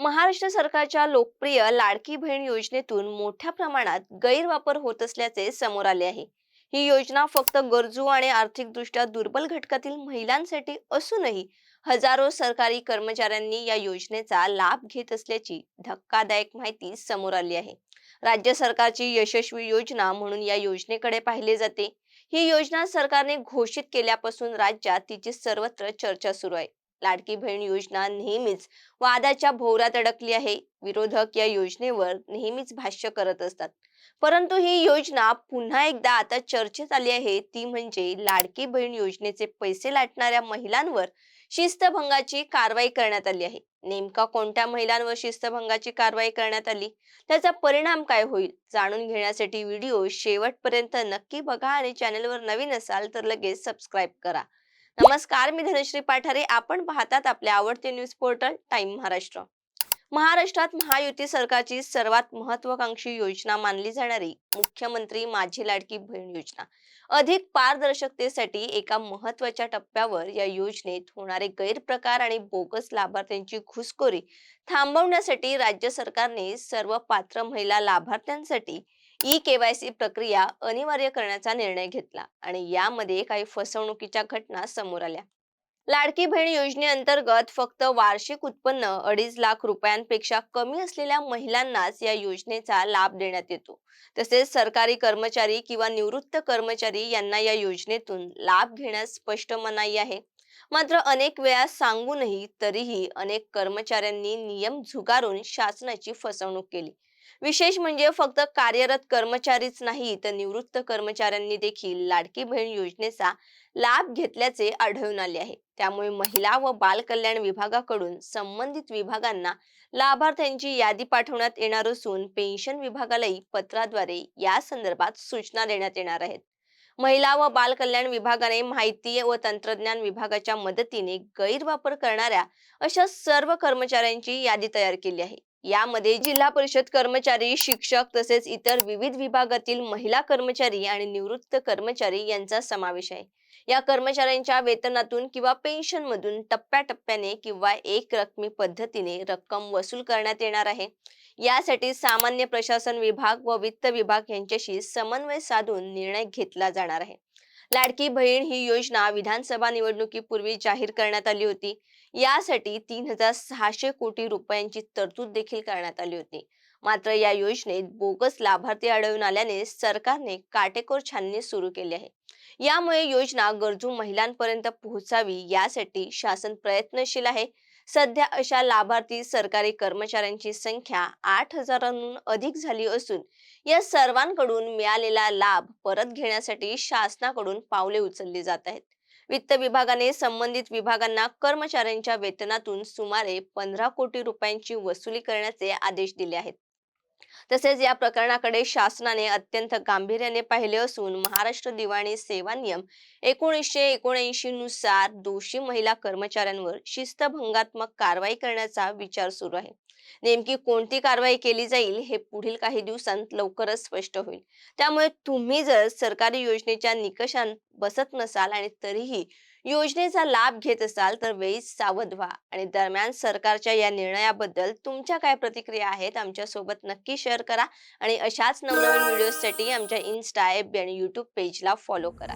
महाराष्ट्र सरकारच्या लोकप्रिय लाडकी बहीण योजनेतून मोठ्या प्रमाणात गैरवापर होत असल्याचे समोर आले आहे. ही योजना फक्त गरजू आणि आर्थिकदृष्ट्या दुर्बल घटकातील महिलांसाठी असूनही हजारो सरकारी कर्मचाऱ्यांनी या योजनेचा लाभ घेत असल्याची धक्कादायक माहिती समोर आली आहे. राज्य सरकारची यशस्वी योजना म्हणून या योजनेकडे पाहिले जाते. ही योजना सरकारने घोषित केल्यापासून राज्यात तिची सर्वत्र चर्चा सुरू आहे. लाडकी बहीण योजना नेहमीच वादाच्या भोवऱ्यात अडकली आहे. विरोधक या योजनेवर नेहमीच भाष्य करत असतात. परंतु ही योजना पुन्हा एकदा आता चर्चेत आली आहे. ती म्हणजे लाडकी बहीण योजनेचे पैसे लाटणाऱ्या महिलांवर शिस्तभंगाची कारवाई करण्यात आली आहे. नेमका कोणत्या महिलांवर शिस्तभंगाची कारवाई करण्यात आली? त्याचा परिणाम काय होईल? जाणून घेण्यासाठी व्हिडिओ शेवटपर्यंत नक्की बघा आणि चॅनलवर नवीन असाल तर लगेच सबस्क्राईब करा. नमस्कार मी धनश्री पाठारे. आपण पाहतात आपले आवडते न्यूज पोर्टल टाइम महाराष्ट्र. महाराष्ट्रात महायुती सरकारची सर्वात महत्वाकांक्षी योजना मानली जाणारी मुख्यमंत्री माझी लाडकी बहीण योजना. अधिक पारदर्शकतेसाठी एका महत्त्वाच्या टप्प्यावर या योजनेत होणारे गैरप्रकार आणि बोगस लाभार्थ्यांची घुसखोरी थांबवण्यासाठी राज्य सरकारने सर्व पात्र महिला लाभार्थ्यांसाठी ई केवायसी प्रक्रिया अनिवार्य करण्याचा निर्णय घेतला आणि यामध्ये काही फसवणुकीच्या घटना समोर आल्या. लाडकी बहीण योजनेअंतर्गत फक्त वार्षिक उत्पन्न अडीच लाख रुपयांपेक्षा कमी असलेल्या महिलांनाच या योजनेचा लाभ देण्यात येतो. तसेच सरकारी कर्मचारी किंवा निवृत्त कर्मचारी यांना या योजनेतून लाभ घेण्यास स्पष्ट मनाई आहे. मात्र अनेक वेळा सांगूनही तरीही अनेक कर्मचाऱ्यांनी नियम झुगारून शासनाची फसवणूक केली. विशेष म्हणजे फक्त कार्यरत कर्मचारीच नाही तर निवृत्त कर्मचाऱ्यांनी देखील लाडकी बहीण योजनेचा लाभ घेतल्याचे आढळून आले आहे. त्यामुळे महिला व बाल कल्याण विभागाकडून संबंधित विभागांना लाभार्थ्यांची यादी पाठवण्यात येणार असून पेन्शन विभागालाही पत्राद्वारे या संदर्भात सूचना देण्यात येणार आहेत. महिला व बाल कल्याण विभागाने माहिती व तंत्रज्ञान विभागाच्या मदतीने गैरवापर करणाऱ्या अशा सर्व कर्मचाऱ्यांची यादी तयार केली आहे. यामध्ये जिल्हा परिषद कर्मचारी शिक्षक तसेच इतर विविध विभागातील महिला कर्मचारी आणि निवृत्त कर्मचारी यांचा समावेश आहे. या कर्मचाऱ्यांच्या वेतनातून किंवा पेन्शन मधून टप्प्याटप्प्याने किंवा एक रकमी पद्धतीने रक्कम वसूल करण्यात येणार आहे. यासाठी सामान्य प्रशासन विभाग व वित्त विभाग यांच्याशी समन्वय साधून निर्णय घेतला जाणार आहे. लाडकी बहीण ही योजना विधानसभा निवडणुकीपूर्वी जाहीर करण्यात आली होती. यासाठी तीन हजार सहाशे कोटी रुपयांची तरतूद देखील करण्यात आली होती. मात्र या योजनेत बोगस लाभार्थी आढळून आल्याने सरकारने काटेकोर छाननी सुरू केली आहे. यामुळे योजना गरजू महिलांपर्यंत पोहोचावी यासाठी शासन प्रयत्नशील आहे. सध्या अशा लाभार्थी सरकारी कर्मचाऱ्यांची संख्या आठ हजारांहून अधिक झाली असून या सर्वांकडून मिळालेला लाभ परत घेण्यासाठी शासनाकडून पावले उचलली जात आहेत. वित्त विभागाने संबंधित विभागांना कर्मचाऱ्यांच्या वेतनातून सुमारे पंधरा कोटी रुपयांची वसुली करण्याचे आदेश दिले आहेत. तसेच या प्रकरणाकडे शासनाने अत्यंत गांभीर्याने पाहिले असून महाराष्ट्र दिवाणी सेवा नियम एकोणीसशे एकोणऐंशी नुसार दोषी महिला कर्मचाऱ्यांवर शिस्तभंगात्मक कारवाई करण्याचा विचार सुरू आहे. नेमकी कोणती कारवाई केली जाईल हे पुढील काही दिवसांत लवकरच स्पष्ट होईल. त्यामुळे तुम्ही जर सरकारी योजनेच्या निकषांत बसत नसाल आणि तरीही योजनेचा लाभ घेत असाल तर वेळीच सावध व्हा आणि दरम्यान सरकारच्या या निर्णयाबद्दल तुमच्या काय प्रतिक्रिया आहेत आमच्यासोबत नक्की शेअर करा आणि अशाच नवनवीन व्हिडिओसाठी आमच्या इन्स्टा एफ आणि युट्यूब पेजला फॉलो करा.